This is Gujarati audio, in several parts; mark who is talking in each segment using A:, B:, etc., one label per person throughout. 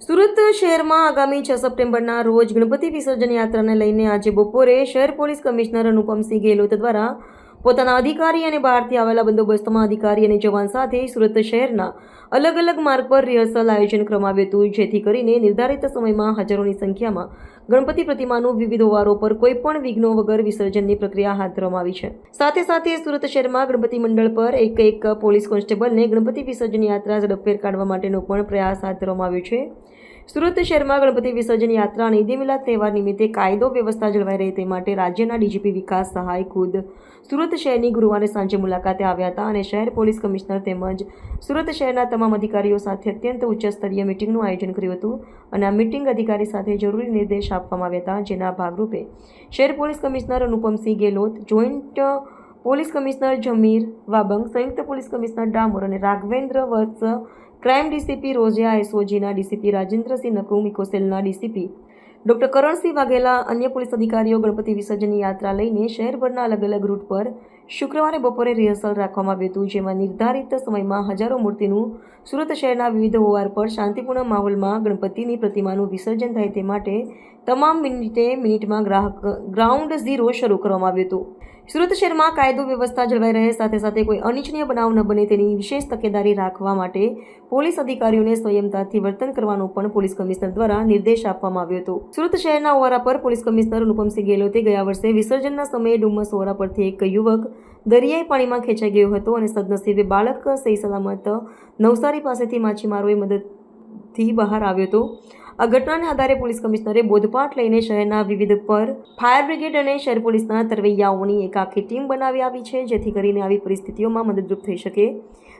A: સુરત શહેરમાં આગામી છ સપ્ટેમ્બરના રોજ ગણપતિ વિસર્જન યાત્રાને લઈને આજે બપોરે શહેર પોલીસ કમિશનર અનુપમસિંહ ગેહલોત દ્વારા પોતાના અધિકારી અને બહારથી આવેલા બંદોબસ્તમાં અધિકારી અને જવાન સાથે સુરત શહેરના અલગ અલગ માર્ગ પર રિહર્સલ આયોજન કરવામાં આવ્યું હતું, જેથી કરીને નિર્ધારિત સમયમાં હજારોની સંખ્યામાં ગણપતિ પ્રતિમાનું વિવિધ ઓવારો પર કોઈપણ વિઘ્નો વગર વિસર્જનની પ્રક્રિયા હાથ ધરવામાં આવી છે. સાથે સાથે સુરત શહેરમાં ગણપતિ મંડળ પર એક એક પોલીસ કોન્સ્ટેબલને ગણપતિ વિસર્જન યાત્રા ઝડપભેર કાઢવા માટેનો પણ પ્રયાસ હાથ ધરવામાં આવ્યો છે. સુરત શહેરમાં ગણપતિ વિસર્જન યાત્રા અને ઈદ મિલાદ તહેવાર નિમિત્તે કાયદો વ્યવસ્થા જળવાઈ રહે તે માટે રાજ્યના ડીજીપી વિકાસ સહાય ખુદ સુરત શહેરની ગુરુવારે સાંજે મુલાકાતે આવ્યા હતા અને શહેર પોલીસ કમિશનર તેમજ સુરત શહેરના તમામ અધિકારીઓ સાથે અત્યંત ઉચ્ચ સ્તરીય મિટિંગનું આયોજન કર્યું હતું અને આ મિટિંગ અધિકારી સાથે જરૂરી નિર્દેશ આપવામાં આવ્યા હતા. જેના ભાગરૂપે શહેર police commissioner Anupamsinh Gehlot, joint police commissioner Jamir Wabang, સંયુક્ત પોલીસ કમિશનર ડામોર અને રાઘવેન્દ્ર વત્સ, ક્રાઇમ ડીસીપી રોજિયા એસઓજીના ડીસીપી રાજેન્દ્રસિંહ નકુમ ઇકોસેલના ડીસીપી. ડોક્ટર કરણસિંહ વાઘેલા, અન્ય પોલીસ અધિકારીઓ, ગણપતિ વિસર્જનની યાત્રા લઈને શહેરભરના અલગ અલગ રૂટ પર શુક્રવારે બપોરે રિહર્સલ રાખવામાં આવ્યું હતું, જેમાં નિર્ધારિત સમયમાં હજારો મૂર્તિનું સુરત શહેરના વિવિધ ઓવાર પર શાંતિપૂર્ણ માહોલમાં ગણપતિની પ્રતિમાનું વિસર્જન થાય તે માટે તમામ મિનિટે મિનિટમાં ગ્રાહક, ગ્રાઉન્ડ ઝીરો શરૂ કરવામાં આવ્યું હતું. સુરત શહેરમાં કાયદો વ્યવસ્થા જળવાઈ રહે, સાથે સાથે કોઈ અનિચ્છનીય બનાવ ન બને તેની વિશેષ તકેદારી રાખવા માટે પોલીસ અધિકારીઓને સંયમતાથી વર્તન કરવાનો પણ પોલીસ કમિશનર દ્વારા નિર્દેશ આપવામાં આવ્યો હતો. સુરત શહેરના ઓવારા પર પોલીસ કમિશનર અનુપમસિંહ ગેહલોતે ગયા વર્ષે વિસર્જનના સમયે ડુમ્મસ ઓવારા પરથી એક યુવક દરિયાઈ પાણીમાં ખેંચાઈ ગયો હતો અને સદનસીબે બાળક સહી સલામત નવસારી પાસેથી માછીમારોએ મદદથી બહાર આવ્યો હતો. આ ઘટનાને આધારે પોલીસ કમિશનરે બોધપાઠ લઈને શહેરના વિવિધ પર ફાયર બ્રિગેડ અને શહેર પોલીસના તરવૈયાઓની એક આખી ટીમ બનાવી આવી છે, જેથી કરીને આવી પરિસ્થિતિઓમાં મદદરૂપ થઈ શકે.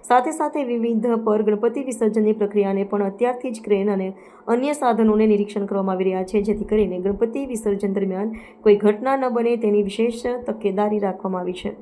A: સાથે સાથે વિવિધ પર ગણપતિ વિસર્જનની પ્રક્રિયાને પણ અત્યારથી જ ક્રેન અને અન્ય સાધનોને નિરીક્ષણ કરવામાં આવી રહ્યા છે, જેથી કરીને ગણપતિ વિસર્જન દરમિયાન કોઈ ઘટના ન બને તેની વિશેષ તકેદારી રાખવામાં આવી છે.